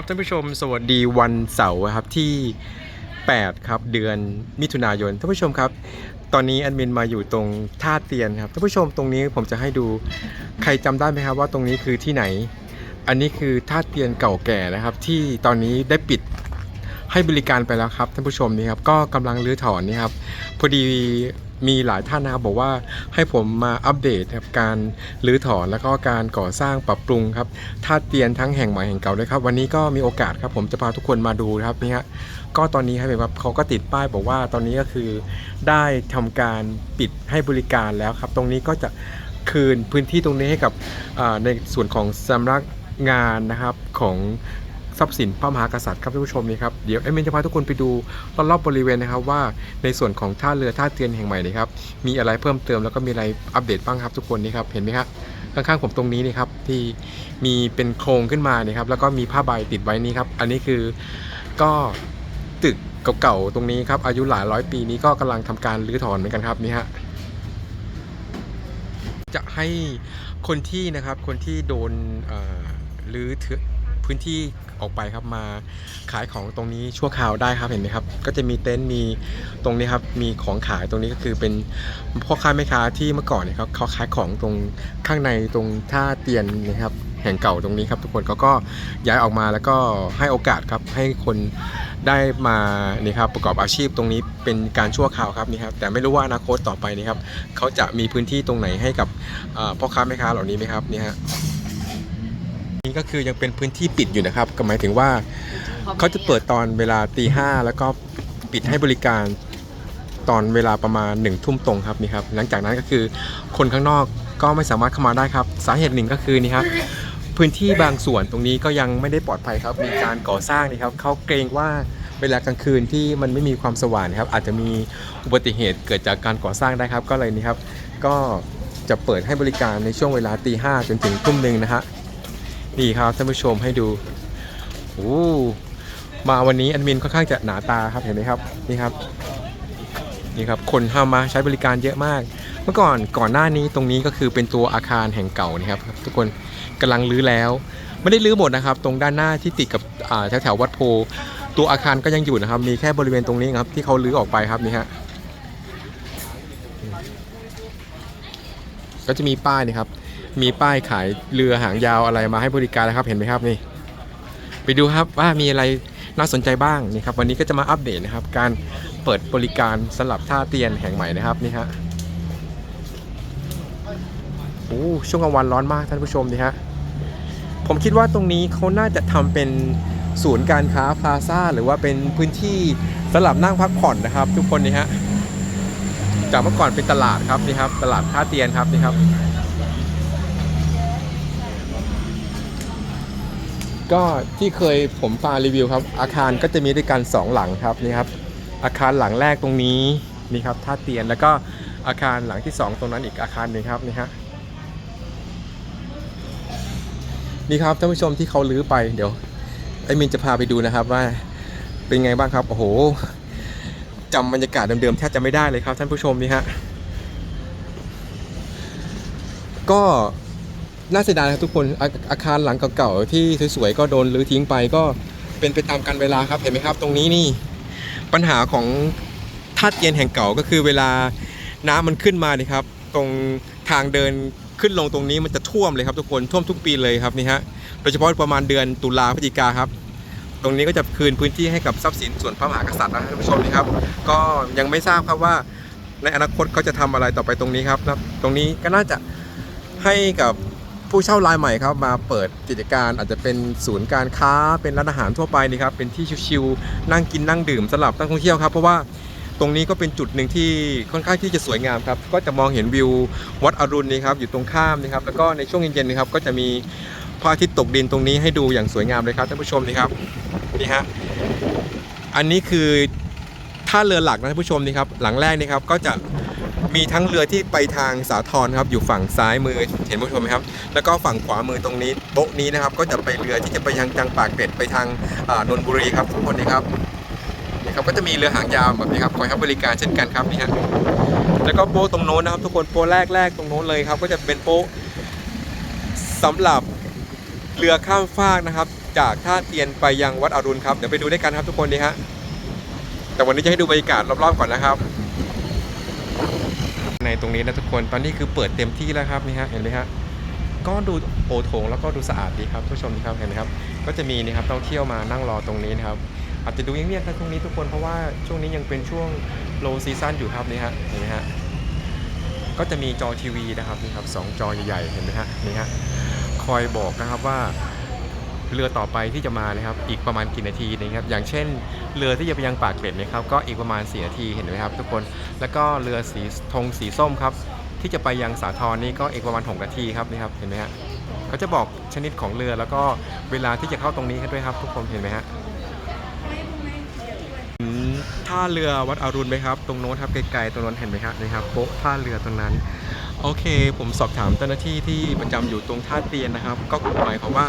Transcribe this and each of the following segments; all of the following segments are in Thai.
ครับท่านผู้ชมสวัสดีวันเสาร์ครับที่ 8 ครับเดือนมิถุนายนท่านผู้ชมครับ ตอนนี้แอดมินมาอยู่ตรงท่าเตียนครับท่านผู้ชมตรงนี้ผมจะให้ดูใครจำได้ไหมครับว่าตรงนี้คือที่ไหน อันนี้คือท่าเตียนเก่าแก่นะครับ ที่ตอนนี้ได้ปิดให้บริการไปแล้วครับท่านผู้ชมนี่ครับก็กำลังรื้อถอนนี่ครับพอดี มีหลายท่านนะครับบอกว่าให้ผมมาอัปเดตครับการรื้อถอนแล้วก็การก่อสร้างปรับปรุงครับท่าเตียนทั้งแห่งใหม่แห่งเก่าด้วยครับวันนี้ก็มีโอกาสครับผมจะพาทุกคนมาดูนะครับนี่ฮะก็ตอนนี้ครับเห็นว่าเขาก็ติดป้ายบอกว่าตอนนี้ก็คือได้ทำการปิดให้บริการแล้วครับ ตรงนี้ก็จะคืนพื้นที่ตรงนี้ให้กับในส่วนของสำนักงานนะครับของ ทรัพย์สินพระมหากษัตริย์ครับท่านผู้ชมนี่ครับเดี๋ยวเอ็มเมนจะพาทุกคนไปดูรอบๆบริเวณนะครับว่าในส่วนของท่าเรือท่าเตียนแห่งใหม่นี่ครับมีอะไรเพิ่มเติมแล้วก็มีอะไรอัปเดตบ้างครับทุกคนนี่ครับเห็นไหมครับข้างๆผมตรงนี้นี่ครับที่มีเป็นโครงขึ้นมานี่ครับแล้วก็มีผ้าใบติดไว้นี่ครับอันนี้คือก็ตึกเก่าๆตรงนี้ครับอายุหลายร้อยปีนี้ก็กำลังทำการรื้อถอนเหมือนกันครับนี่ฮะจะให้คนที่นะครับคนที่โดนเอ่อหรือถือ พื้นที่ออกไปครับมาขายของตรงนี้ชั่วคราวได้ครับเห็นไหมครับ ก็จะมีเต็นท์มีตรงนี้ครับมีของขายตรงนี้ก็คือเป็นพ่อค้าแม่ค้าที่เมื่อก่อนเนี่ยเขาเขาขายของตรงข้างในตรงท่าเตียนนะครับแห่งเก่าตรงนี้ครับทุกคนเขาก็ย้ายออกมาแล้วก็ให้โอกาสครับให้คนได้มานี่ครับประกอบอาชีพตรงนี้เป็นการชั่วคราวครับนี่ครับแต่ไม่รู้ว่าอนาคตต่อไปนี่ครับเขาจะมีพื้นที่ตรงไหนให้กับพ่อค้าแม่ค้าเหล่านี้ไหมครับนี่ฮะ นี่ก็คือยังเป็นพื้นที่ปิดอยู่นะครับ ก็หมายถึงว่าเขาจะเปิดตอนเวลาตีห้าแล้วก็ปิดให้บริการตอนเวลาประมาณหนึ่งทุ่มตรงครับนี่ครับ หลังจากนั้นก็คือคนข้างนอกก็ไม่สามารถเข้ามาได้ครับ สาเหตุหนึ่งก็คือนี่ครับพื้นที่บางส่วนตรงนี้ก็ยังไม่ได้ปลอดภัยครับ มีการก่อสร้างนี่ครับเขาเกรงว่าเวลากลางคืนที่มันไม่มีความสว่างนะครับ อาจจะมีอุบัติเหตุเกิดจากการก่อสร้างได้ครับ ก็เลยนี่ครับ ก็จะเปิดให้บริการในช่วงเวลาตีห้าจนถึงทุ่มหนึ่งนะฮะ นี่ครับท่านผู้ชมให้ดูโอ้มาวันนี้แอดมินค่อนข้างจะหนาตาครับเห็นไหมครับนี่ครับนี่ครับคนเข้ามาใช้บริการเยอะมาก เมื่อก่อนก่อนหน้านี้ตรงนี้ก็คือเป็นตัวอาคารแห่งเก่านะครับ ทุกคนกำลังรื้อแล้ว ไม่ได้รื้อหมดนะครับ ตรงด้านหน้าที่ติดกับแถวแถวๆวัดโพ ตัวอาคารก็ยังอยู่นะครับ มีแค่บริเวณตรงนี้ครับที่เขารื้อออกไปครับนี่ฮะก็จะมีป้ายนี่ครับ มีป้ายขายเรือหางยาวอะไรมาให้บริการนะครับเห็นไหมครับนี่ ไปดูครับว่ามีอะไรน่าสนใจบ้างนี่ครับวันนี้ก็จะมาอัปเดตนะครับ การเปิดบริการสำหรับท่าเตียนแห่งใหม่นะครับนี่ฮะโอ้ช่วงกลางวันร้อนมากท่านผู้ชมนี่ฮะผมคิดว่าตรงนี้เขาน่าจะทำเป็นศูนย์การค้าพลาซ่าหรือว่าเป็นพื้นที่สำหรับนั่งพักผ่อนนะครับ ทุกคนนี่ฮะจากเมื่อก่อนเป็นตลาดครับนี่ครับ ตลาดท่าเตียนครับนี่ครับ ก็ที่เคยผมพารีวิวครับ อาคารก็จะมีด้วยกันสองหลังครับนี่ครับ อาคารหลังแรกตรงนี้นี่ครับท่าเตียนแล้วก็อาคารหลังที่สองตรงนั้นอีกอาคารหนึ่งครับนี่ฮะนี่ครับท่านผู้ชมที่เขาลื้อไปเดี๋ยวไอ้มินจะพาไปดูนะครับว่าเป็นไงบ้างครับโอ้โหจำบรรยากาศเดิมๆแทบจะไม่ได้เลยครับท่านผู้ชมนี่ฮะก็ น่าเสียดายครับทุกคนอาอาคารหลังเก่าๆที่สวยๆก็โดนรื้อทิ้งไปก็เป็นไปตามกันเวลาครับเห็นไหมครับ ตรงนี้นี่ปัญหาของท่าเตียนแห่งเก่าก็คือเวลาน้ำมันขึ้นมานี่ครับ ตรงทางเดินขึ้นลงตรงนี้มันจะท่วมเลยครับทุกคนท่วมทุกปีเลยครับนี่ฮะโดยเฉพาะประมาณเดือนตุลาพฤศจิกาครับ ตรงนี้ก็จะคืนพื้นที่ให้กับทรัพย์สินส่วนพระมหากษัตริย์นะท่านผู้ชมนี่ครับ ก็ยังไม่ทราบครับว่าในอนาคตเขาจะทำอะไรต่อไปตรงนี้ครับนะตรงนี้ก็น่าจะให้กับ ผู้เช่ารายใหม่ครับมาเปิดกิจการอาจจะเป็นศูนย์การค้าเป็นร้านอาหารทั่วไปนี่ครับเป็นที่ชิวๆนั่งกินนั่งดื่มสำหรับนักท่องเที่ยวครับเพราะว่าตรงนี้ก็เป็นจุดหนึ่งที่ค่อนข้างที่จะสวยงามครับก็จะมองเห็นวิววัดอรุณนี่ครับอยู่ตรงข้ามนี่ครับแล้วก็ในช่วงเย็นๆนะครับก็จะมีพระอาทิตย์ตกดินตรงนี้ให้ดูอย่างสวยงามเลยครับท่านผู้ชมนี่ครับนี่ฮะอันนี้คือ ท่าเรือหลักนะท่านผู้ชมนี่ครับหลังแรกนี่ครับก็จะมีทั้งเรือที่ไปทางสาทรครับอยู่ฝั่งซ้ายมือเห็นผู้ชมไหมครับ แล้วก็ฝั่งขวามือตรงนี้โต๊ะนี้นะครับ ก็จะไปเรือที่จะไปทางจังปากเกร็ดไปทางนนทบุรีครับทุกคนนี่ครับนี่ครับก็จะมีเรือหางยาวแบบนี้ครับคอยให้บริการเช่นกันครับนี่ฮะแล้วก็โป๊ะตรงโน้นนะครับ ทุกคนโป๊ะแรกแรกๆตรงโน้นเลยครับ ก็จะเป็นโป๊ะสำหรับเรือข้ามฟากนะครับ จากท่าเตียนไปยังวัดอรุณครับเดี๋ยวไปดูด้วยกันครับทุกคนนี่ฮะ แต่วันนี้จะให้ดูบรรยากาศรอบๆก่อนนะครับ ในตรงนี้นะทุกคนตอนนี้คือเปิดเต็มที่แล้วครับนี่ฮะเห็นไหมฮะก็ดูโอโถงแล้วก็ดูสะอาดดีครับผู้ชมนี่ครับเห็นไหมครับ ก็จะมีนี่ครับต้องเที่ยวมานั่งรอตรงนี้นะครับ อาจจะดูเงียบๆครับตรงนี้ทุกคนเพราะว่าช่วงนี้ยังเป็นช่วงโลซีซั่นอยู่ครับนี่ฮะเห็นไหมฮะก็จะมีจอทีวีนะครับนี่ครับสองจอใหญ่ๆเห็นไหมฮะนี่ฮะคอยบอกนะครับว่า เรือต่อไปที่จะมานะครับอีกประมาณกี่นาทีนะครับอย่างเช่น เรือที่จะไปยังปากเกร็ดนะครับก็อีกประมาณ 4 นาทีเห็นไหมครับทุกคนแล้วก็เรือสีธงสีส้มครับที่จะไปยังสาทรนี่ก็อีกประมาณ 6 นาทีครับนี่ครับเห็นไหมฮะเขาจะบอกชนิดของเรือแล้วก็เวลาที่จะเข้าตรงนี้ด้วยครับ ทุกคนเห็นไหมฮะท่าเรือวัดอรุณไหมครับ ตรงโน้นครับไกลๆตรงโน้นเห็นไหมครับนี่ครับโป๊ะท่าเรือตรงนั้น โอเค ผมสอบถามเจ้าหน้าที่ที่ประจำอยู่ตรงท่าเตียนนะครับ ก็หมายความว่า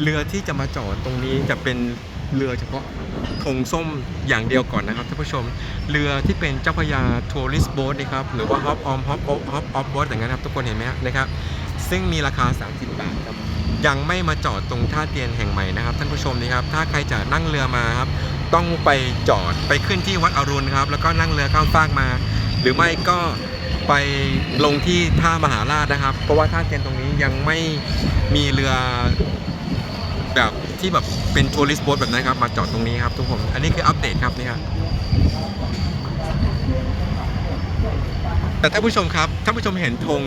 เรือที่จะมาจอดตรงนี้จะเป็นเรือเฉพาะธงส้มอย่างเดียวก่อนนะครับท่านผู้ชม เรือที่เป็นเจ้าพระยาทัวริสโบ๊ทนะครับหรือว่าฮอปออมฮอปออฮอปออฟโบ๊ทอย่างนั้นครับทุกคนเห็นไหมครับนะครับ ซึ่งมีราคา 30 บาทครับยังไม่มาจอดตรงท่าเตียนแห่งใหม่นะครับ ท่านผู้ชมนะครับ ถ้าใครจะนั่งเรือมาครับต้องไปจอดไปขึ้นที่วัดอรุณครับ แล้วก็นั่งเรือข้ามฟากมา หรือไม่ก็ไปลงที่ท่ามหาราชนะครับ เพราะว่าท่าเตียนตรงนี้ยังไม่มีเรือ แบบที่แบบเป็นทัวริสต์โบ๊ทแบบนั้นครับ มาจอดตรงนี้ครับทุกคน อันนี้คืออัปเดตครับนี่ครับแต่ท่านผู้ชมครับท่านผู้ชมเห็นธง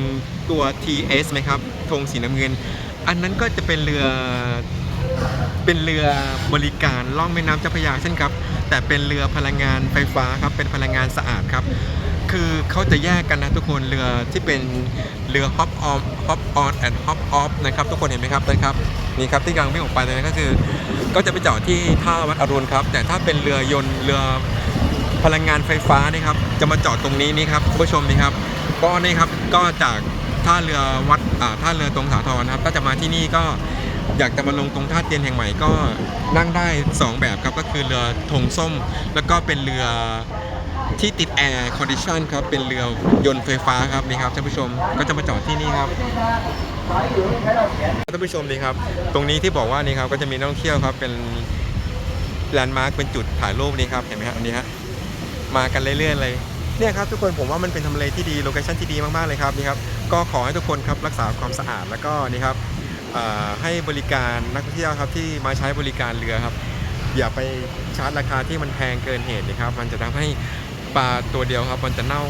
ตัว TS ไหมครับธงสีน้ำเงิน อันนั้นก็จะเป็นเรือเป็นเรือบริการล่องแม่น้ำเจ้าพระยาเช่นครับ แต่เป็นเรือพลังงานไฟฟ้าครับเป็นพลังงานสะอาดครับ คือเขาจะแยกกันนะทุกคนเรือที่เป็นเรือ hop on hop on and hop off นะครับทุกคนเห็นไหมครับนะครับนี่ครับที่กำลังวิ่งออกไปเลยก็คือ ก็จะไปจอดที่ท่าวัดอรุณครับ แต่ถ้าเป็นเรือยนต์เรือพลังงานไฟฟ้านี่ครับจะมาจอดตรงนี้นี่ครับคุณผู้ชมนี่ครับก็นี่ครับก็จากท่าเรือวัดอ่าท่าเรือตรงสาทรนะครับก็จะมาที่นี่ก็อยากจะมาลงตรงท่าเตียนแห่งใหม่ก็นั่งได้ 2 แบบครับก็คือเรือธงส้ม แล้วก็เป็นเรือ ที่ติดแอร์คอนดิชันครับ เป็นเรือยนต์ไฟฟ้าครับนี่ครับท่านผู้ชมก็จะมาจอดที่นี่ครับท่านผู้ชมดีครับ ตรงนี้ที่บอกว่านี่ครับก็จะมีนักท่องเที่ยวครับเป็นแลนด์มาร์คเป็นจุดถ่ายรูปนี่ครับเห็นไหมครับอันนี้ฮะมากันเรื่อยๆเลยเนี่ยครับทุกคนผมว่ามันเป็นทำเลที่ดีโลเคชั่นที่ดีมากๆเลยครับนี่ครับก็ขอให้ทุกคนครับรักษาความสะอาดแล้วก็นี่ครับให้บริการนักท่องเที่ยวครับที่มาใช้บริการเรือครับ อย่าไปชาร์จราคาที่มันแพงเกินเหตุนะครับ มันจะทำให้ ปลาตัวเดียวครับ มันจะเน่า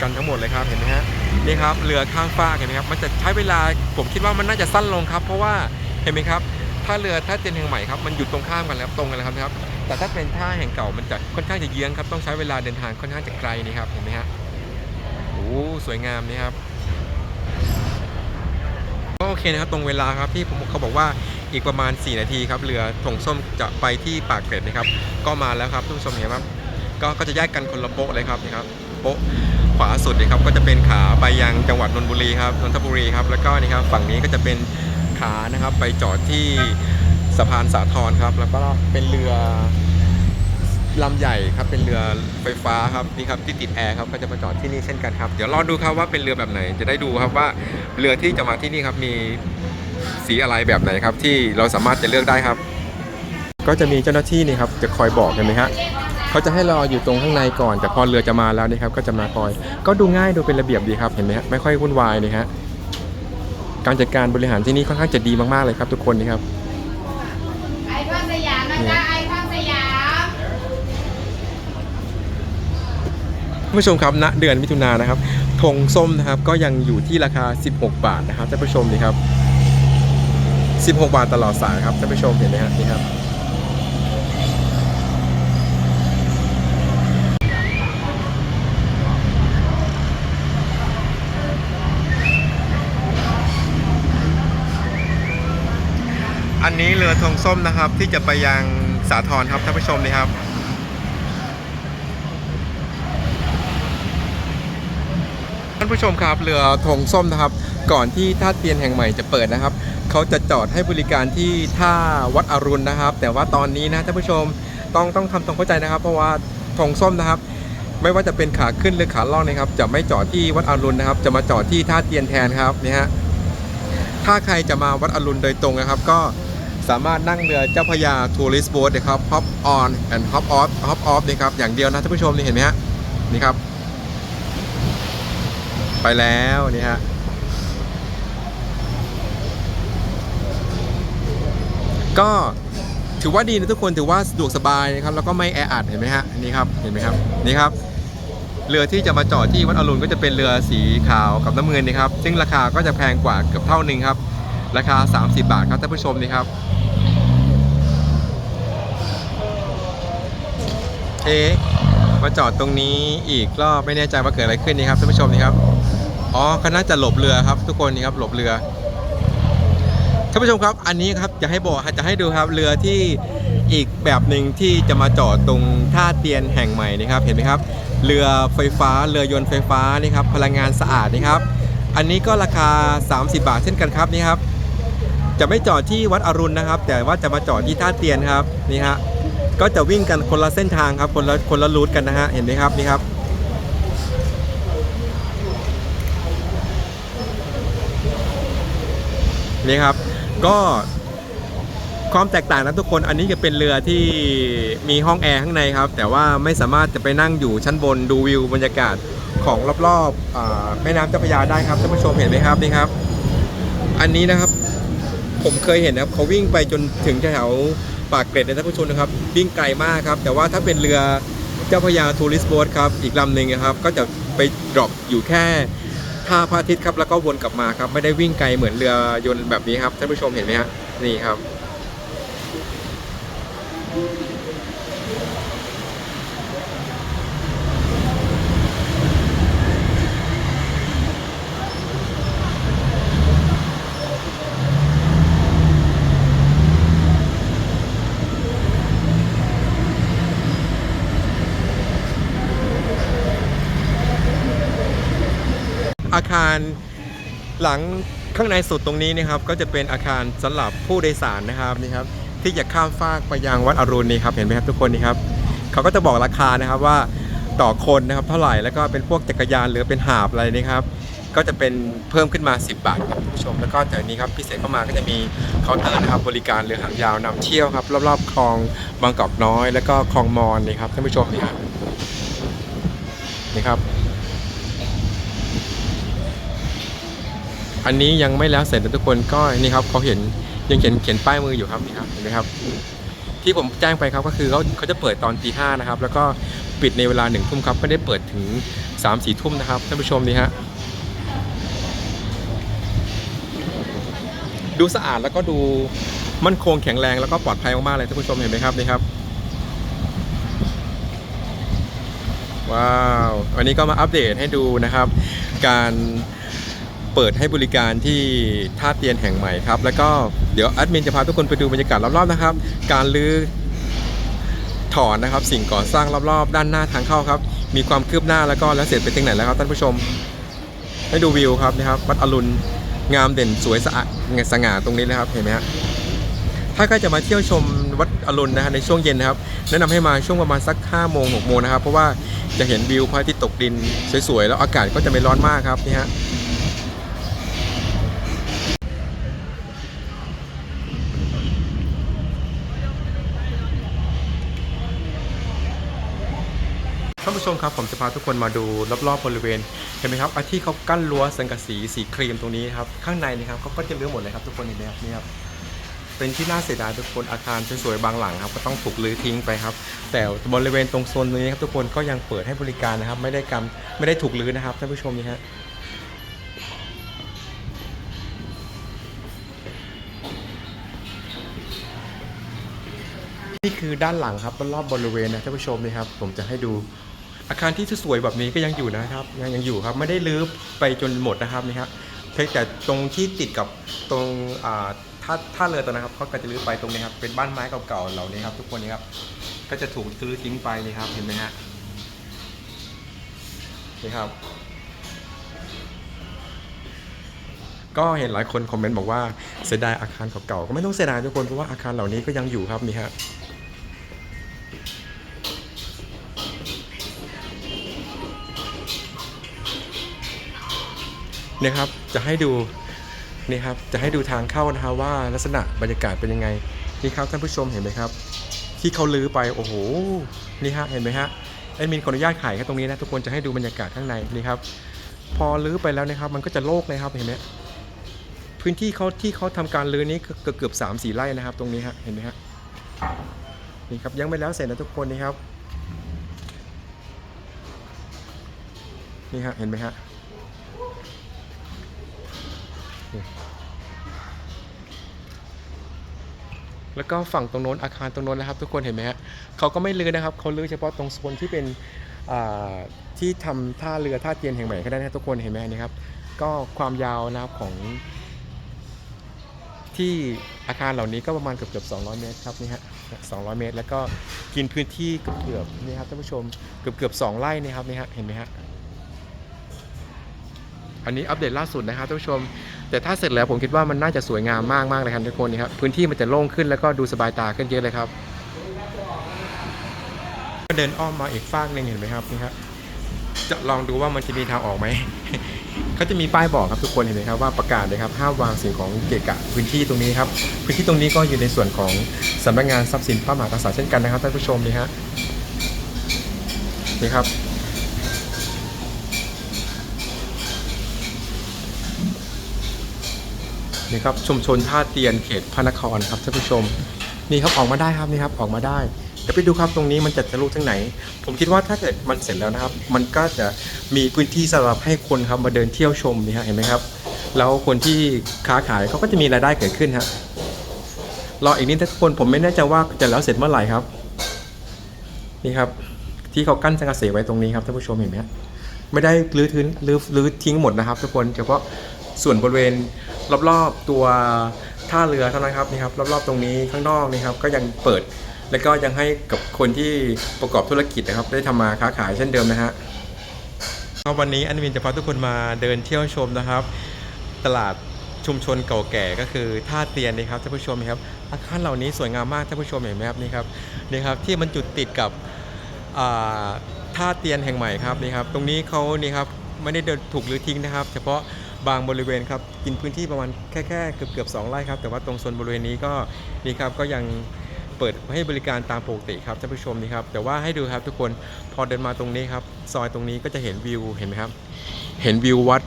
กันทั้งหมดเลยครับเห็นไหมฮะนี่ครับเรือข้ามฟากเห็นไหมครับมันจะใช้เวลาผมคิดว่ามันน่าจะสั้นลงครับ เพราะว่าเห็นไหมครับถ้าเรือถ้าเตียนแห่งใหม่ครับมันอยู่ตรงข้ามกันแล้วตรงกันแล้วครับ แต่ถ้าเป็นท่าแห่งเก่ามันจะค่อนข้างจะเยื้องครับต้องใช้เวลาเดินทางค่อนข้างจะไกลนี่ครับเห็นไหมฮะโอ้สวยงามนี่ครับก็โอเคนะครับตรงเวลาครับที่ผมเขาบอกว่าอีกประมาณ 4 นาทีครับเรือธงส้มจะไปที่ปากเกร็ดนะครับ ก็มาแล้วครับทุกผู้ชมเห็นไหมครับ ก็ก็จะแยกกันคนละโป๊ะเลยครับนี่ครับโป๊ะขวาสุดนะครับก็จะเป็นขาไปยังจังหวัดนนทบุรีครับนนทบุรีครับแล้วก็นี่ครับฝั่งนี้ก็จะเป็นขานะครับไปจอดที่สะพานสาทรครับ แล้วก็เป็นเรือลำใหญ่ครับเป็นเรือไฟฟ้าครับนี่ครับที่ติดแอร์ครับก็จะมาจอดที่นี่เช่นกันครับเดี๋ยวรอดูครับว่าเป็นเรือแบบไหน จะได้ดูครับว่าเรือที่จะมาที่นี่ครับมีสีอะไรแบบไหนครับที่เราสามารถจะเลือกได้ครับ ก็จะมีเจ้าหน้าที่นี่ครับจะคอยบอกเห็นไหมฮะ เขาจะให้รออยู่ตรงข้างในก่อน แต่พอเรือจะมาแล้วนี่ครับก็จะมาคอย ก็ดูง่ายดูเป็นระเบียบดีครับเห็นไหมฮะไม่ค่อยวุ่นวายนี่ฮะการจัดการบริหารที่นี่ค่อนข้างจะดีมากๆเลยครับ ทุกคนนี่ครับไอคอนสยามนะจ๊ะไอคอนสยามท่านผู้ชมครับณเดือนมิถุนายนนะครับธงส้มนะครับก็ยังอยู่ที่ราคา 16 บาทนะครับท่านผู้ชมนี่ครับ 16 บาทตลอดสายครับท่านผู้ชมเห็นไหมฮะนี่ครับ นนี้เรือธงส้มนะครับ ที่จะไปยังสาทรครับท่านผู้ชมนี่ครับท่านผู้ชมครับเรือธงส้มนะครับ ก่อนที่ท่าเตียนแห่งใหม่จะเปิดนะครับเขาจะจอดให้บริการที่ท่าวัดอรุณนะครับ แต่ว่าตอนนี้นะท่านผู้ชมต้องต้องทำความเข้าใจนะครับ เพราะว่าธงส้มนะครับ ไม่ว่าจะเป็นขาขึ้นหรือขาล่องนะครับ จะไม่จอดที่วัดอรุณนะครับ จะมาจอดที่ท่าเตียนแทนครับนี่ฮะถ้าใครจะมาวัดอรุณโดยตรงนะครับ ก็ สามารถนั่งเรือเจ้าพระยาทัวริสโบ๊ทนะครับ hop on and hop off hop off นี่ครับอย่างเดียวนะท่านผู้ชมนี่เห็นไหมฮะนี่ครับ ไปแล้วนี่ฮะก็ถือว่าดีนะทุกคนถือว่าสะดวกสบายนะครับแล้วก็ไม่แออัดเห็นไหมฮะนี่ครับเห็นไหมครับนี่ครับเรือที่จะมาจอดที่วัดอรุณก็จะเป็นเรือสีขาวกับน้ำเงินนะครับ ซึ่งราคาก็จะแพงกว่าเกือบเท่าหนึ่งครับ ราคา 30 บาทครับท่านผู้ชมนี่ครับ เอ๊ะมาจอดตรงนี้อีกรอบไม่แน่ใจว่าเกิดอะไรขึ้นนี่ครับท่านผู้ชมนี่ครับอ๋อเขาน่าจะหลบเรือครับ ทุกคนนี่ครับหลบเรือท่านผู้ชมครับ อันนี้ครับจะให้บอกจะให้ดูครับเรือที่อีกแบบหนึ่งที่จะมาจอดตรงท่าเตียนแห่งใหม่นี่ครับ เห็นไหมครับ เรือไฟฟ้าเรือยนต์ไฟฟ้านี่ครับพลังงานสะอาดนี่ครับ อันนี้ก็ราคา 30 บาทเช่นกันครับนี่ครับ จะไม่จอดที่วัดอรุณนะครับ แต่ว่าจะมาจอดที่ท่าเตียนครับนี่ฮะ ก็จะวิ่งกันคนละเส้นทางครับคนละคนละรูทกันนะฮะเห็นไหมครับนี่ครับนี่ครับก็ความแตกต่างนะทุกคนอันนี้จะเป็นเรือที่มีห้องแอร์ข้างในครับ แต่ว่าไม่สามารถจะไปนั่งอยู่ชั้นบนดูวิวบรรยากาศของรอบๆแม่น้ำเจ้าพระยาได้ครับท่านผู้ชมเห็นไหมครับนี่ครับ อันนี้นะครับ ผมเคยเห็นนะครับเขาวิ่งไปจนถึงแถวปากเกร็ดนะท่านผู้ชมนะครับ วิ่งไกลมากครับ แต่ว่าถ้าเป็นเรือเจ้าพระยาทัวริสต์โบ๊ทครับ อีกลำหนึ่งนะครับ ก็จะไปดรอปอยู่แค่ท่าพระอาทิตย์ครับ แล้วก็วนกลับมาครับ ไม่ได้วิ่งไกลเหมือนเรือยนต์แบบนี้ครับ ท่านผู้ชมเห็นไหมฮะนี่ครับ อาคารหลังข้างในสุดตรงนี้นะครับ ก็จะเป็นอาคารสำหรับผู้โดยสารนะครับนี่ครับที่จะข้ามฟากไปยังวัดอรุณนี่ครับเห็นไหมครับทุกคนนี่ครับเขาก็จะบอกราคานะครับว่าต่อคนนะครับเท่าไหร่แล้วก็เป็นพวกจักรยานหรือเป็นหาบอะไรนี่ครับก็จะเป็นเพิ่มขึ้นมา 10 บาทครับคุณผู้ชม แล้วก็จากนี้ครับพิเศษเข้ามาก็จะมีเคาน์เตอร์นะครับบริการเรือหางยาวนำเที่ยวครับรอบๆคลองบางกอกน้อย แล้วก็คลองมอนนี่ครับท่านผู้ชมนี่ครับนี่ครับ อันนี้ยังไม่แล้วเสร็จนะทุกคนก็นี่ครับเขาเห็นยังเขียนเขียนป้ายมืออยู่ครับนี่ครับเห็นไหมครับ ที่ผมแจ้งไปครับก็คือเขาเขาจะเปิดตอนตีห้านะครับ แล้วก็ปิดในเวลาหนึ่งทุ่มครับไม่ได้เปิดถึง3ามสี่ทุ่มนะครับท่านผู้ชมนี่ฮะดูสะอาดแล้วก็ดูมั่นคงแข็งแรงแล้วก็ปลอดภัยมากๆเลยท่านผู้ชมเห็นไหมครับนี่ครับว้าว วันนี้ก็มาอัปเดตให้ดูนะครับ การ เปิดให้บริการที่ท่าเตียนแห่งใหม่ครับ แล้วก็เดี๋ยวแอดมินจะพาทุกคนไปดูบรรยากาศรอบๆนะครับ การรื้อถอนนะครับ สิ่งก่อสร้างรอบๆ ด้านหน้าทางเข้าครับ มีความคืบหน้าแล้วก็แล้วเสร็จไปถึงไหนแล้วครับท่านผู้ชม ให้ดูวิวครับนะครับวัดอรุณงามเด่นสวยสะอาดสง่าตรงนี้นะครับเห็นไหมฮะถ้าใครจะมาเที่ยวชมวัดอรุณนะฮะในช่วงเย็นนะครับ แนะนำให้มาช่วงประมาณสัก5โมง6โมงนะครับ เพราะว่าจะเห็นวิวพระอาทิตย์ตกดินสวยๆแล้วอากาศก็จะไม่ร้อนมากครับนี่ฮะ ผู้ชมครับผมจะพาทุกคนมาดูรอบๆบริเวณเห็นไหมครับอาที่เขากั้นรั้วสังกะสีสีครีมตรงนี้ครับข้างในนะครับเขาก็จะเลื้อหมดเลยครับทุกคนเห็นไหมครับนี่ครับเป็นที่น่าเสียดายทุกคนอาคารสวยๆบางหลังครับก็ต้องถูกรื้อทิ้งไปครับ แต่บริเวณตรงโซนตรงนี้ครับทุกคนก็ยังเปิดให้บริการนะครับ ไม่ได้กำไม่ได้ถูกรื้อนะครับท่านผู้ชมนี่ฮะนี่คือด้านหลังครับรอบๆบริเวณนะท่านผู้ชมนี่ครับผมจะให้ดู อาคารที่สวยๆแบบนี้ก็ยังอยู่นะครับยังยังอยู่ครับไม่ได้รื้อไปจนหมดนะครับนี่ครับเพียงแต่ตรงที่ติดกับตรงอ่าท่าท่าเรือตัวนะครับเขาก็จะรื้อไปตรงนี้ครับเป็นบ้านไม้เก่าๆเหล่านี้ครับทุกคนนี่ครับก็จะถูกรื้อทิ้งไปนี่ครับเห็นไหมฮะนี่ครับ ก็เห็นหลายคนคอมเมนต์บอกว่าเสียดายอาคารเก่าๆก็ไม่ต้องเสียดายทุกคนเพราะว่าอาคารเหล่านี้ก็ยังอยู่ครับนี่ฮะ นี่ยครับ จะให้ดูนี่ครับ จะให้ดูทางเข้านะครับว่าลักษณะบรรยากาศเป็นยังไง นี่ครับท่านผู้ชมเห็นไหมครับ ที่เขาลื้อไปโอ้โห นี่ฮะเห็นไหมฮะแอดมินขออนุญาตถ่ายแค่ตรงนี้นะทุกคนจะให้ดูบรรยากาศข้างในนี่ครับ พอลื้อไปแล้วนะครับ มันก็จะโล่งเลยครับเห็นไหมพื้นที่เขาที่เขาทำการลื้อนี้เกือบเกือบสามสี่ไร่นะครับ ตรงนี้ฮะเห็นไหมฮะนี่ครับยังไม่แล้วเสร็จนะทุกคนนี่ครับนี่ฮะเห็นไหมฮะ แล้วก็ฝั่งตรงโน้นอาคารตรงโน้นนะครับ ทุกคนเห็นไหมฮะเขาก็ไม่ลื้อนะครับเขาลื้อเฉพาะตรงโซนที่เป็นที่ทำท่าเรือท่าเตียนแห่งใหม่แค่นั้นนะทุกคนเห็นไหมนี่ครับก็ความยาวนะครับของ ที่อาคารเหล่านี้ก็ประมาณเกือบเกือบ200 เมตรครับนี่ฮะ200 เมตร แล้วก็กินพื้นที่เกือบเกือบนี่ครับท่านผู้ชมเกือบเกือบ2ไร่นี่ครับนี่ฮะเห็นไหมฮะอันนี้อัปเดตล่าสุดนะครับท่านผู้ชม แต่ถ้าเสร็จแล้วผมคิดว่ามันน่าจะสวยงามมากมากเลยครับทุกคนนี่ครับพื้นที่มันจะโล่งขึ้นแล้วก็ดูสบายตาขึ้นเยอะเลยครับก็เดินอ้อมมาอีกฟากหนึ่งเห็นไหมครับนี่ครับจะลองดูว่ามันจะมีทางออกไหมเขาจะมีป้ายบอกครับทุกคนเห็นไหมครับว่าประกาศเลยครับห้ามวางสิ่งของเกะกะพื้นที่ตรงนี้ครับพื้นที่ตรงนี้ก็อยู่ในส่วนของสำนักงานทรัพย์สินพระมหากษัตริย์เช่นกันนะครับท่านผู้ชมนี่ฮะนี่ครับ นี่ครับชุมชนท่าเตียนเขตพระนครครับท่านผู้ชมนี่ครับออกมาได้ครับนี่ครับออกมาได้เดี๋ยวไปดูครับตรงนี้มันจะทะลุทั้งไหน ผมคิดว่าถ้าเกิดมันเสร็จแล้วนะครับ มันก็จะมีพื้นที่สำหรับให้คนครับมาเดินเที่ยวชมนี่ฮะเห็นไหมครับ แล้วคนที่ค้าขายเขาก็จะมีรายได้เกิดขึ้นฮะรออีกนิดทุกคนผมไม่แน่ใจว่าจะแล้วเสร็จเมื่อไหร่ครับ นี่ครับ ที่เขากั้นสังกะสีไว้ตรงนี้ครับท่านผู้ชมเห็นไหมฮะไม่ได้รื้อทิ้งรื้อรื้อทิ้งหมดนะครับ ทุกคนเฉพาะ ส่วนบริเวณรอบๆตัวท่าเรือเท่านั้นครับนี่ครับรอบๆตรงนี้ข้างนอกนี่ครับก็ยังเปิด แล้วก็ยังให้กับคนที่ประกอบธุรกิจนะครับ ได้ทำมาค้าขายเช่นเดิมนะฮะวันนี้อันวินจะพาทุกคนมาเดินเที่ยวชมนะครับ ตลาดชุมชนเก่าแก่ก็คือท่าเตียนนี่ครับท่านผู้ชมครับอาคารเหล่านี้สวยงามมากท่านผู้ชมเห็นไหมครับนี่ครับนี่ครับที่มันจุดติดกับท่าเตียนแห่งใหม่ครับนี่ครับ ตรงนี้เขานี่ครับไม่ได้เดินถูกหรือทิ้งนะครับ เฉพาะ บางบริเวณครับกินพื้นที่ประมาณแค่แค่เกือบเกือบสองไร่ครับแต่ว่าตรงโซนบริเวณนี้ก็นี่ครับก็ยังเปิดให้บริการตามปกติครับท่านผู้ชมนี่ครับแต่ว่าให้ดูครับทุกคนพอเดินมาตรงนี้ครับซอยตรงนี้ก็จะเห็นวิวเห็นไหมครับ เห็นวิววัด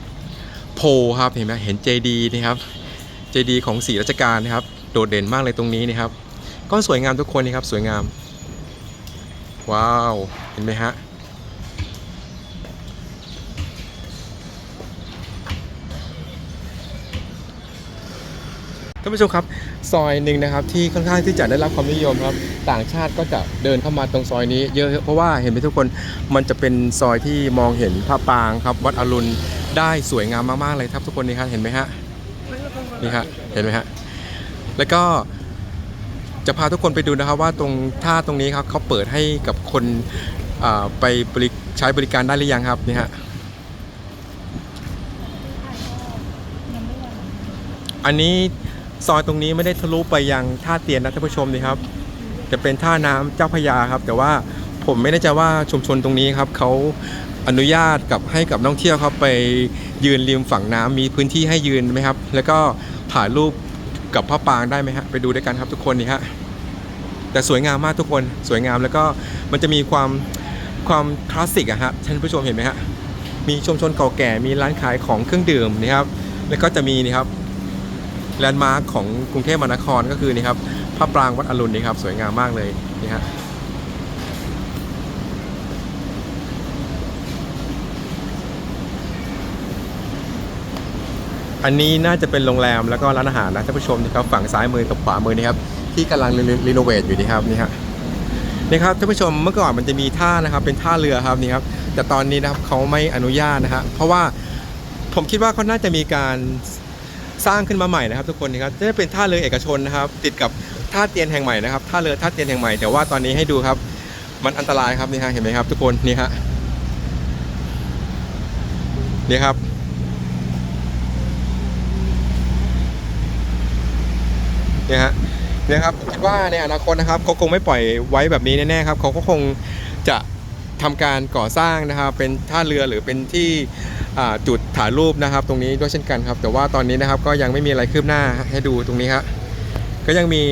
โพครับเห็นไหมเห็นเจดีนะครับเจดีของศรีรัชกาลนะครับ โดดเด่นมากเลยตรงนี้นะครับ ก็สวยงามทุกคนนี่ครับสวยงาม ว้าว เห็นไหมฮะานผู้ชมครับซอยหนึ่งนะครับที่ค่อนข้างที่จะได้รับความนิยมครับต่างชาติก็จะเดินเข้ามาตรงซอยนี้เยอะเพราะว่าเห็นไหมทุกคนมันจะเป็นซอยที่มองเห็นพระปางครับวัดอรุณได้สวยงามมากๆเลยครับทุกคนนี่ครับเห็นไหมฮะนี่ฮะเห็นไหมฮะแล้วก็จะพาทุกคนไปดูนะครับว่าตรงท่าตรงนี้ครับเขาเปิดให้กับคนไปใช้บริการได้หรือยังครับนี่ฮะอันนี้ ซอยตรงนี้ไม่ได้ทะลุไปยังท่าเตียนนะท่านผู้ชมนี่ครับ จะเป็นท่าน้ำเจ้าพยาครับ แต่ว่าผมไม่แน่ใจว่าชุมชนตรงนี้ครับเขาอนุญาตกับให้กับนักท่องเที่ยวครับไปยืนริมฝั่งน้ำมีพื้นที่ให้ยืนไหมครับ แล้วก็ถ่ายรูปกับพระปางได้ไหมฮะไปดูด้วยกันครับทุกคนนี่ฮะแต่สวยงามมากทุกคนสวยงามแล้วก็มันจะมีความความคลาสสิกอะฮะท่านผู้ชมเห็นไหมฮะมีชุมชนเก่าแก่มีร้านขายของเครื่องดื่มนะครับ แล้วก็จะมีนี่ครับ แลนด์มาร์คของกรุงเทพมหานครก็คือนี่ครับพระปรางวัดอรุณนี่ครับสวยงามมากเลยนี่ฮะอันนี้น่าจะเป็นโรงแรมแล้วก็ร้านอาหารนะท่านผู้ชมนี่ครับฝั่งซ้ายมือกับขวามือนี่ครับที่กำลังรีโนเวทอยู่นี่ครับนี่ฮะนี่ครับท่านผู้ชมเมื่อก่อนมันจะมีท่านะครับเป็นท่าเรือครับนี่ครับแต่ตอนนี้นะครับเขาไม่อนุญาตนะฮะเพราะว่าผมคิดว่าเขาน่าจะมีการ สร้างขึ้นมาใหม่นะครับทุกคนนะครับจะเป็นท่าเรือเอกชนนะครับ ติดกับท่าเตียนแห่งใหม่นะครับท่าเรือท่าเตียนแห่งใหม่แต่ว่าตอนนี้ให้ดูครับ มันอันตรายครับนี่ฮะเห็นไหมครับ ทุกคนนี่ฮะนี่ครับนี่ฮะนี่ครับคิดว่าในอนาคตนะครับเขาคงไม่ปล่อยไว้แบบนี้แน่ๆครับเขาก็คงจะทำการก่อสร้างนะครับเป็นท่าเรือหรือเป็นที่ จุดถ่ายรูปนะครับ ตรงนี้ด้วยเช่นกันครับ แต่ว่าตอนนี้นะครับก็ยังไม่มีอะไรคืบหน้าให้ดูตรงนี้ครับก็ยังมี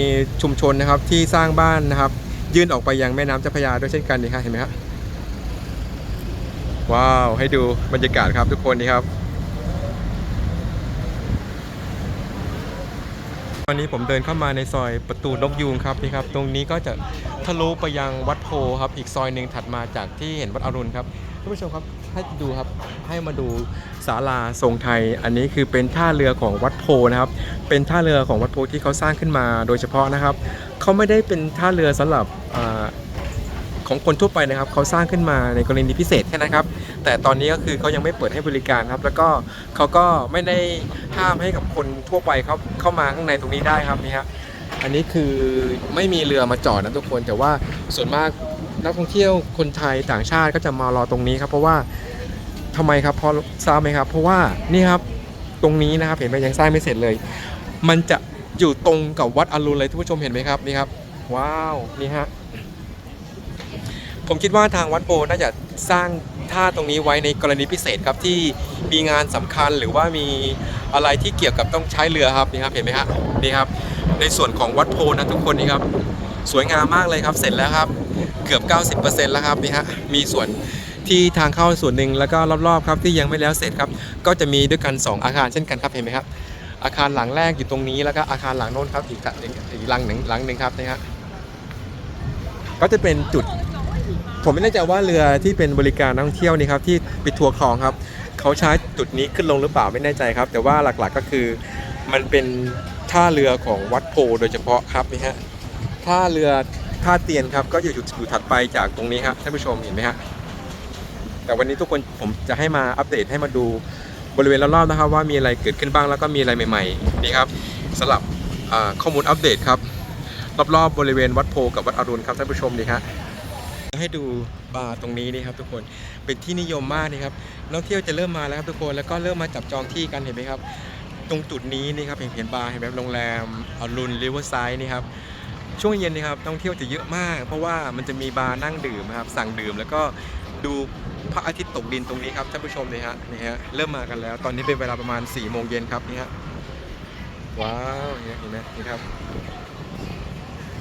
ชุมชนนะครับที่สร้างบ้านนะครับ ยื่นออกไปยังแม่น้ำเจ้าพระยาด้วยเช่นกันนี่ครับเห็นไหมครับว้าวให้ดูบรรยากาศครับทุกคนนี่ครับ ตอนนี้ผมเดินเข้ามาในซอยประตูนกยูงครับนี่ครับ ตรงนี้ก็จะทะลุไปยังวัดโพครับอีกซอยหนึ่งถัดมาจากที่เห็นวัดอรุณครับท่านผู้ชมครับ ให้ดูครับให้มาดูศาลาทรงไทย อันนี้คือเป็นท่าเรือของวัดโพนะครับ เป็นท่าเรือของวัดโพที่เขาสร้างขึ้นมาโดยเฉพาะนะครับเขาไม่ได้เป็นท่าเรือสำหรับอของคนทั่วไปนะครับเขาสร้างขึ้นมาในกรณีพิเศษแค่นั้นครับ แต่ตอนนี้ก็คือเขายังไม่เปิดให้บริการครับ แล้วก็เขาก็ไม่ได้ห้ามให้กับคนทั่วไปเขาเข้ามาข้างในตรงนี้ได้ครับนี่ฮะอันนี้คือไม่มีเรือมาจอดนะทุกคนแต่ว่าส่วนมาก นักท่องเที่ยวคนไทยต่างชาติก็จะมารอตรงนี้ครับ เพราะว่าทำไมครับพอทราบไหมครับ เพราะว่านี่ครับตรงนี้นะครับเห็นไหมยังสร้างไม่เสร็จเลย มันจะอยู่ตรงกับวัดอรุณเลยทุกผู้ชมเห็นไหมครับนี่ครับ ว้าวนี่ฮะผมคิดว่าทางวัดโพน่าจะสร้างท่าตรงนี้ไว้ในกรณีพิเศษครับที่มีงานสำคัญหรือว่ามีอะไรที่เกี่ยวกับต้องใช้เรือครับนี่ครับเห็นไหมฮะนี่ครับ ในส่วนของวัดโพนะทุกคนนี่ครับ สวยงามมากเลยครับเสร็จแล้วครับ เกือบ 90%แล้วครับนี่ฮะมีส่วนที่ทางเข้าส่วนหนึ่งแล้วก็รอบๆครับที่ยังไม่แล้วเสร็จครับ ก็จะมีด้วยกัน 2 อาคารเช่นกันครับเห็นไหมครับ อาคารหลังแรกอยู่ตรงนี้แล้วก็อาคารหลังโน้นครับอีกอีกหลังหนึ่งหลังหนึ่งครับนี่ฮะก็จะเป็นจุด ผมไม่แน่ใจว่าเรือที่เป็นบริการนักท่องเที่ยวนี่ครับที่ไปทัวร์คลองครับเขาใช้จุดนี้ขึ้นลงหรือเปล่าไม่แน่ใจครับ แต่ว่าหลักๆก็คือมันเป็นท่าเรือของวัดโพโดยเฉพาะครับนี่ฮะ ท่าเรือท่าเตียนครับ ก็อยู่จุดอยู่ถัดไปจากตรงนี้ครับท่านผู้ชมเห็นไหมฮะแต่วันนี้ทุกคนผมจะให้มาอัปเดตให้มาดูบริเวณรอบๆนะครับ ว่ามีอะไรเกิดขึ้นบ้างแล้วก็มีอะไรใหม่ๆนี่ครับสำหรับข้อมูลอัปเดตครับ รอบๆบริเวณวัดโพกับวัดอรุณครับท่านผู้ชมดีครับให้ดูบาร์ตรงนี้นี่ครับทุกคนเป็นที่นิยมมากนี่ครับนักเที่ยวจะเริ่มมาแล้วครับทุกคนแล้วก็เริ่มมาจับจองที่กันเห็นไหมครับ ตรงจุดนี้นี่ครับเห็นเห็นบาร์เห็นแบบโรงแรมอรุณริเวอร์ไซด์นี่ครับ ช่วงเย็นนี่ครับนักท่องเที่ยวจะเยอะมาก เพราะว่ามันจะมีบาร์นั่งดื่มครับสั่งดื่มแล้วก็ดูพระอาทิตย์ตกดินตรงนี้ครับท่านผู้ชมนี่ฮะนี่ฮะเริ่มมากันแล้ว ตอนนี้เป็นเวลาประมาณ4ี่โมงเย็นครับนี่ฮะว้าวเนี่ยเห็นไหมนี่ครับ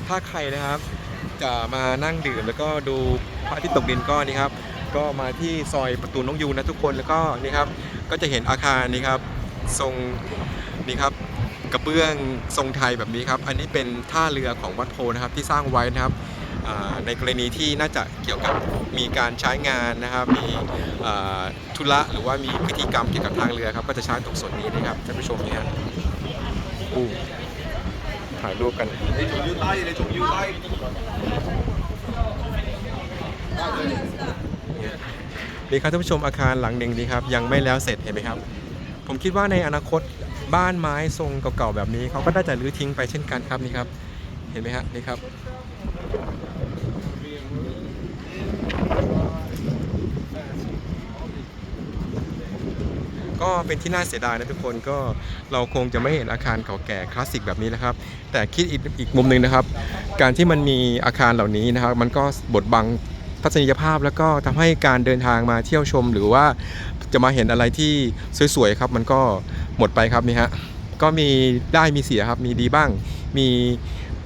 ถ้าใครนะครับจะมานั่งดื่มแล้วก็ดูพระอาทิตย์ตกดินก็นี่ครับ ก็มาที่ซอยประตูนกยูนะทุกคนแล้วก็นี่ครับก็จะเห็นอาคารนี่ครับทรงนี่ครับ กระเบื้องทรงไทยแบบนี้ครับ อันนี้เป็นท่าเรือของวัดโพนะครับที่สร้างไว้นะครับในกรณีที่น่าจะเกี่ยวกับมีการใช้งานนะครับมีธุระหรือว่ามีพิธีกรรมเกี่ยวกับทางเรือครับก็จะใช้ตรงส่วนนี้นะครับท่านผู้ชมนี่ฮะถ่ายรูปกันดีครับท่านผู้ชมอาคารหลังหนึ่งนี้ครับยังไม่แล้วเสร็จเห็นไหมครับ ผมคิดว่าในอนาคต บ้านไม้ทรงเก่าๆแบบนี้เขาก็น่าจะรื้อทิ้งไปเช่นกันครับนี่ครับ เห็นไหมฮะนี่ครับ ก็เป็นที่น่าเสียดายนะทุกคนก็เราคงจะไม่เห็นอาคารเก่าแก่คลาสสิกแบบนี้นะครับ แต่คิดอีกอีกมุมหนึ่งนะครับ การที่มันมีอาคารเหล่านี้นะครับ มันก็บดบังทัศนียภาพแล้วก็ทำให้การเดินทางมาเที่ยวชมหรือว่าจะมาเห็นอะไรที่สวยๆครับ มันก็ หมดไปครับนี่ฮะก็มีได้มีเสียครับมีดีบ้าง มี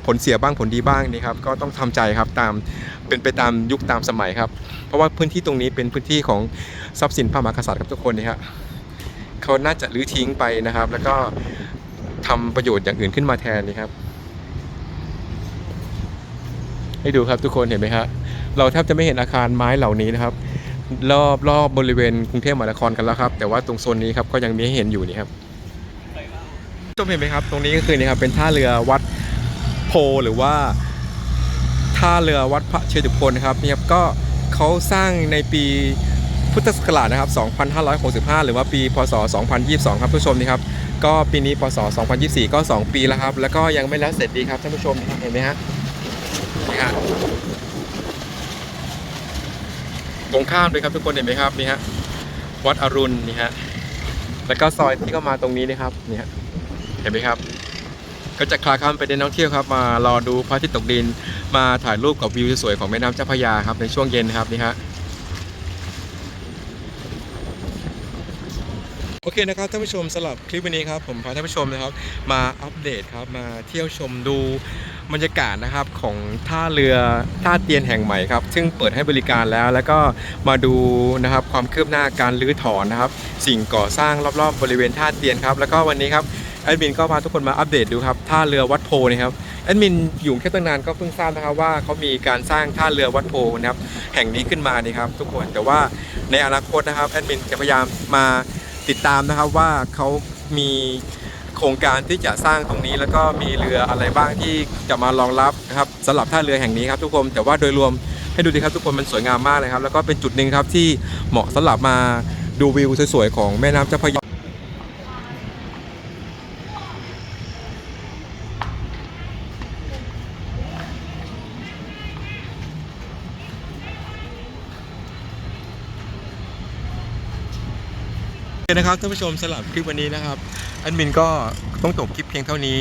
ผลเสียบ้างผลดีบ้างนี่ครับก็ต้องทำใจครับตามเป็นไปตามยุคตามสมัยครับ เพราะว่าพื้นที่ตรงนี้เป็นพื้นที่ของทรัพย์สินพระมหากษัตริย์ครับทุกคนนี่ฮะเขาน่าจะรื้อทิ้งไปนะครับ แล้วก็ทำประโยชน์อย่างอื่นขึ้นมาแทนนี่ครับให้ดูครับทุกคนเห็นไหมฮะเราแทบจะไม่เห็นอาคารไม้เหล่านี้นะครับ รอบรอบบริเวณกรุงเทพมหานครกันแล้วครับ แต่ว่าตรงโซนนี้ครับก็ยังมีให้เห็นอยู่นี่ครับชมเห็นไหมครับ ตรงนี้ก็คือนี่ครับเป็นท่าเรือวัดโพหรือว่าท่าเรือวัดพระเชตุพนนะครับนี่ครับก็เขาสร้างในปีพุทธศักราชนะครับ 2565 หรือว่าปี พศ 2022 ครับผู้ชมนี่ครับ ก็ปีนี้ พศ 2024 ก็ 2 ปีแล้วครับ แล้วก็ยังไม่แล้วเสร็จดีครับท่านผู้ชมเห็นไหมฮะนี่ฮะ ตรงข้ามเลยครับทุกคนเห็นไหมครับนี่ฮะวัดอรุณนี่ฮะแล้วก็ซอยที่เข้ามาตรงนี้นะครับนี่ฮะเห็นไหมครับ ก็จะคลาคล่ำไปในนักท่องเที่ยวครับ มารอดูพระอาทิตย์ตกดิน มาถ่ายรูปกับวิวสวยๆของแม่น้ำเจ้าพระยาครับในช่วงเย็นครับนี่ฮะโอโอเคนะครับท่านผู้ชมสำหรับคลิปวันนี้ครับผมพาท่านผู้ชมนะครับ มาอัปเดตครับมาเที่ยวชมดู บรรยากาศนะครับของท่าเรือท่าเตียนแห่งใหม่ครับ ซึ่งเปิดให้บริการแล้วแล้วก็มาดูนะครับความคืบหน้าการรื้อถอนนะครับ สิ่งก่อสร้างรอบๆบริเวณท่าเตียนครับ แล้วก็วันนี้ครับแอดมินก็พาทุกคนมาอัปเดตดูครับท่าเรือวัดโพนะครับแอดมินอยู่แค่ตั้งนานก็เพิ่งทราบนะครับว่าเขามีการสร้างท่าเรือวัดโพนะครับแห่งนี้ขึ้นมานี่ครับทุกคนแต่ว่าในอนาคตนะครับแอดมินจะพยายามมาติดตามนะครับว่าเขามี โครงการที่จะสร้างตรงนี้ แล้วก็มีเรืออะไรบ้างที่จะมารองรับนะครับสำหรับท่าเรือแห่งนี้ครับทุกคนแต่ว่าโดยรวมให้ดูดีครับทุกคนมันสวยงามมากเลยครับแล้วก็เป็นจุดหนึ่งครับที่เหมาะสำหรับมาดูวิวสวยๆของแม่น้ำเจ้าพระยา นะครับท่านผู้ชมสำหรับคลิปวันนี้นะครับแอดมินก็ต้องจบคลิปเพียงเท่านี้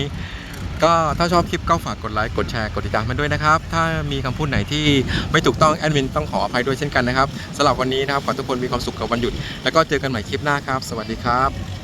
ก็ถ้าชอบคลิปก็ฝากกดไลค์กดแชร์กดติดตามมันด้วยนะครับ ถ้ามีคำพูดไหนที่ไม่ถูกต้องแอดมินต้องขออภัยด้วยเช่นกันนะครับสำหรับวันนี้นะครับขอทุกคนมีความสุขกับวันหยุด แล้วก็เจอกันใหม่คลิปหน้าครับ สวัสดีครับ